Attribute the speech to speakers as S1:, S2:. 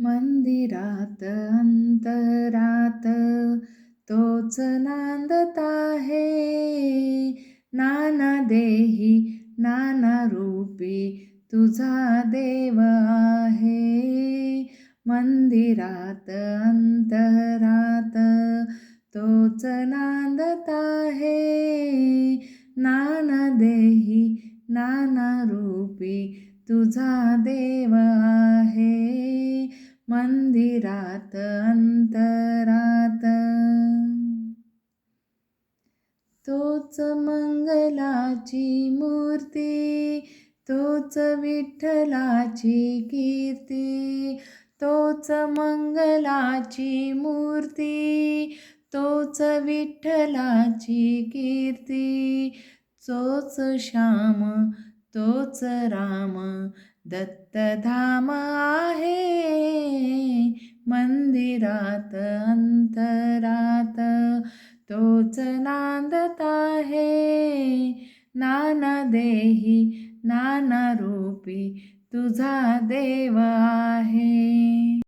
S1: मंदिरात अंतरात तोच नांदत आहे. नाना देही नाना रूपी तुझा देव आहे. मंदिरात अंतरात तोच नांदत आहे. नाना देही नाना रूपी तुझा देव आहे. मंदिरात अंतरात. तोच मंगलाची मूर्ती तोच विठ्ठलाची कीर्ती तोच मंगलाची मूर्ती तोच विठ्ठलाची कीर्ती. तोच श्याम तोच राम दत्तधामा मंदिरात अंतरात. तोच नांदता हे नाना देही नाना रूपी. तुझा देव आहे.